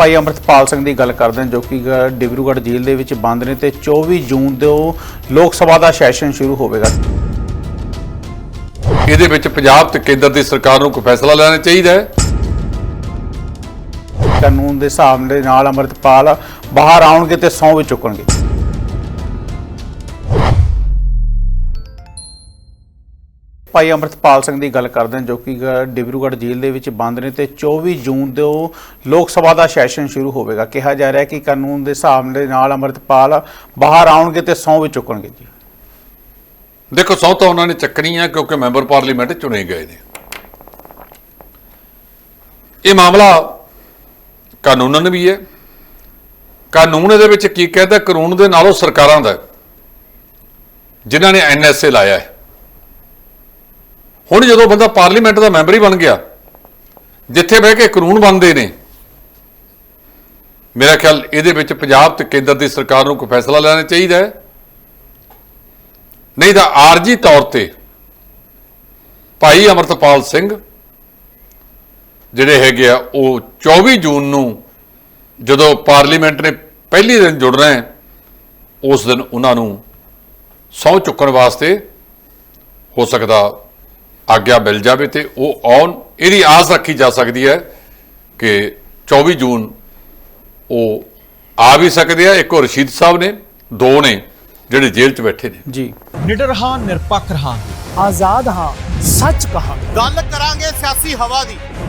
ਭਾਈ ਅਮਰਤਪਾਲ ਸਿੰਘ ਦੀ ਗੱਲ ਕਰਦੇ ਹਾਂ ਜੋ ਕਿ ਡਿਬਰੂਗੜ੍ਹ ਜੇਲ੍ਹ ਦੇ ਵਿੱਚ ਬੰਦ ਨੇ ਤੇ 24 ਜੂਨ ਤੋਂ ਲੋਕ ਸਭਾ ਦਾ ਸੈਸ਼ਨ ਸ਼ੁਰੂ ਹੋਵੇਗਾ। ਇਹਦੇ ਵਿੱਚ ਪੰਜਾਬ ਤੇ ਕੇਂਦਰ ਦੀ ਸਰਕਾਰ ਨੂੰ ਕੋਈ ਫੈਸਲਾ ਲੈਣਾ ਚਾਹੀਦਾ ਹੈ? ਕਾਨੂੰਨ ਦੇ ਹਿਸਾਬ ਦੇ ਨਾਲ ਅਮਰਤਪਾਲ ਬਾਹਰ ਆਉਣਗੇ ਤੇ ਸਹੁੰ ਵੀ ਚੁੱਕਣਗੇ। ਭਾਈ ਅਮਰਤਪਾਲ ਸਿੰਘ ਦੀ ਗੱਲ ਕਰਦੇ ਹਾਂ, ਜੋ ਕਿ ਡਿਬਰੂਗੜ੍ਹ ਜੇਲ੍ਹ ਦੇ ਵਿੱਚ ਬੰਦ ਨੇ ਤੇ 24 ਜੂਨ ਤੋਂ ਲੋਕ ਸਭਾ ਦਾ ਸੈਸ਼ਨ ਸ਼ੁਰੂ ਹੋਵੇਗਾ। ਕਿਹਾ ਜਾ ਰਿਹਾ ਕਿ ਕਾਨੂੰਨ ਦੇ ਹਿਸਾਬ ਦੇ ਨਾਲ ਅਮਰਤਪਾਲ ਬਾਹਰ ਆਉਣਗੇ ਤੇ ਸਹੁੰ ਵੀ ਚੁੱਕਣਗੇ ਜੀ। ਦੇਖੋ, ਸਹੁੰ ਤਾਂ ਉਹਨਾਂ ਨੇ ਚੱਕਣੀ ਹੈ ਕਿਉਂਕਿ ਮੈਂਬਰ ਪਾਰਲੀਮੈਂਟ ਚੁਣੇ ਗਏ ਨੇ। ਇਹ ਮਾਮਲਾ ਕਾਨੂੰਨਨ ਵੀ ਹੈ। ਕਾਨੂੰਨ ਇਹਦੇ ਵਿੱਚ ਕੀ ਕਹਿੰਦਾ, ਕਾਨੂੰਨ ਦੇ ਨਾਲੋਂ ਸਰਕਾਰਾਂ ਦਾ ਜਿਨ੍ਹਾਂ ਨੇ ਐਨਐਸਏ ਲਾਇਆ ਹੈ। ਹੁਣ ਜਦੋਂ ਬੰਦਾ ਪਾਰਲੀਮੈਂਟ ਦਾ ਮੈਂਬਰ ਹੀ ਬਣ ਗਿਆ, ਜਿੱਥੇ ਬਹਿ ਕੇ ਕਾਨੂੰਨ ਬਣਦੇ ਨੇ, ਮੇਰਾ ਖਿਆਲ ਇਹਦੇ ਵਿੱਚ ਪੰਜਾਬ ਤੇ ਕੇਂਦਰ ਦੀ ਸਰਕਾਰ ਨੂੰ ਕੋਈ ਫੈਸਲਾ ਲੈਣਾ ਚਾਹੀਦਾ ਹੈ। ਨਹੀਂ ਤਾਂ ਆਰਜੀ ਤੌਰ ਤੇ ਭਾਈ ਅਮਰਤਪਾਲ ਸਿੰਘ ਜਿਹੜੇ ਹੈਗੇ ਆ, ਉਹ 24 ਜੂਨ ਨੂੰ ਜਦੋਂ ਪਾਰਲੀਮੈਂਟ ਨੇ ਪਹਿਲੀ ਦਿਨ ਜੁੜਨਾ ਹੈ, ਉਸ ਦਿਨ ਉਹਨਾਂ ਨੂੰ ਸਹੁੰ ਚੁੱਕਣ ਵਾਸਤੇ ਹੋ ਸਕਦਾ ਆਗਿਆ ਮਿਲ ਜਾਵੇ ਤੇ ਉਹ ਆਉਣ ਇਹਦੀ ਆਸ ਰੱਖੀ ਜਾ ਸਕਦੀ ਹੈ ਕਿ 24 ਜੂਨ ਉਹ ਆ ਵੀ ਸਕਦੇ ਆ। ਇੱਕ ਉਹ ਰਸ਼ੀਦ ਸਾਹਿਬ ਨੇ ਦੋ ਨੇ ਜਿਹੜੇ ਜੇਲ੍ਹ 'ਚ ਬੈਠੇ ਨੇ। ਜੀ। ਨਿਡਰ ਹਾਂ ਨਿਰਪੱਖ ਰਹਾਂਗੇ। ਆਜ਼ਾਦ ਹਾਂ ਸੱਚ ਕਹਾਂ ਗੱਲ ਕਰਾਂਗੇ ਸਿਆਸੀ ਹਵਾ ਦੀ।